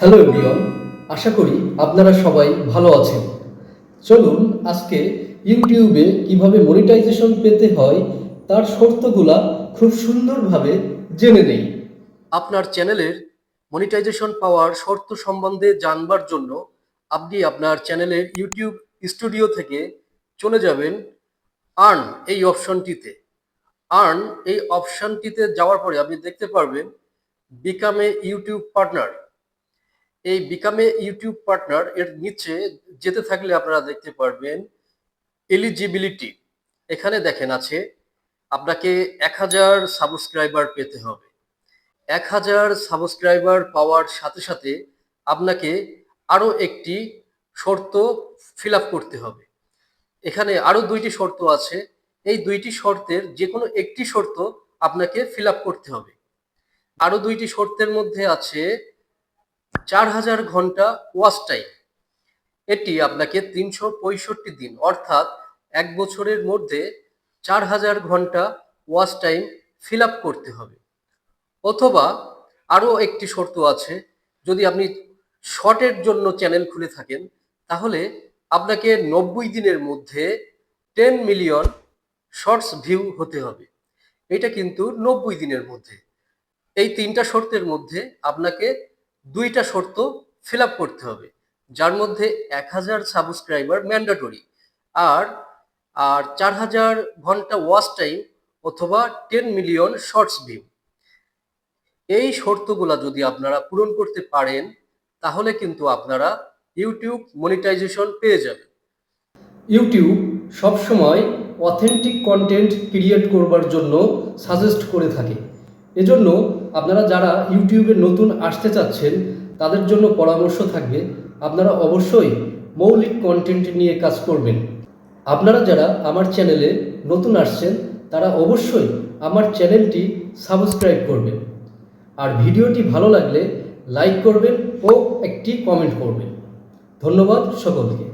Hello everyone, আশা করি আপনারা সবাই ভালো আছেন। চলুন আজকে ইউটিউবে কীভাবে মনিটাইজেশন পেতে হয়, তার শর্তগুলা খুব সুন্দরভাবে জেনে নেই। আপনার চ্যানেলের মনিটাইজেশন পাওয়ার শর্ত সম্বন্ধে জানবার জন্য আপনি আপনার চ্যানেলের ইউটিউব স্টুডিও থেকে চলে যাবেন আর্ন এই অপশনটিতে। আর্ন এই অপশনটিতে যাওয়ার পরে আপনি দেখতে পারবেন, বিকাম এ ইউটিউব পার্টনার। এই বিকামে ইউটিউব পার্টনার এর নিচে যেতে থাকলে আপনারা দেখতে পারবেন এলিজিবিলিটি এখানে দেখেন আছে, আপনাকে এক হাজার সাবস্ক্রাইবার পেতে হবে। এক হাজার সাবস্ক্রাইবার পাওয়ার সাথে সাথে আপনাকে আরও একটি শর্ত ফিল করতে হবে। এখানে আরও দুইটি শর্ত আছে, এই দুইটি শর্তের যে কোনো একটি শর্ত আপনাকে ফিল করতে হবে। আরও দুইটি শর্তের মধ্যে আছে চার হাজার ঘণ্টা ওয়াচ টাইম। এটি আপনাকে তিনশো পঁয়ষট্টি দিন, অর্থাৎ এক বছরের মধ্যে চার হাজার ঘণ্টা ওয়াচ টাইম ফিল আপ করতে হবে। অথবা আরও একটি শর্ত আছে, যদি আপনি শর্টের জন্য চ্যানেল খুলে থাকেন, তাহলে আপনাকে নব্বই দিনের মধ্যে টেন মিলিয়ন শর্টস ভিউ হতে হবে। এটা কিন্তু নব্বই দিনের মধ্যে। এই তিনটা শর্তের মধ্যে আপনাকে দুইটা শর্ত ফিল করতে হবে, যার মধ্যে এক হাজার সাবস্ক্রাইবার ম্যান্ডাটরি আর আর চার হাজার ঘণ্টা ওয়াচ টাইম অথবা টেন মিলিয়ন শর্টস ভিউ। এই শর্তগুলা যদি আপনারা পূরণ করতে পারেন, তাহলে কিন্তু আপনারা ইউটিউব মনিটাইজেশন পেয়ে যাবেন। ইউটিউব সবসময় অথেন্টিক কন্টেন্ট ক্রিয়েট করবার জন্য সাজেস্ট করে থাকে। এজন্য আপনারা যারা ইউটিউবে নতুন আসতে চাচ্ছেন, তাদের জন্য পরামর্শ থাকবে, আপনারা অবশ্যই মৌলিক কন্টেন্ট নিয়ে কাজ করবেন। আপনারা যারা আমার চ্যানেলে নতুন আসছেন, তারা অবশ্যই আমার চ্যানেলটি সাবস্ক্রাইব করবেন। আর ভিডিওটি ভালো লাগলে লাইক করবেন ও একটি কমেন্ট করবেন। ধন্যবাদ সকলকে।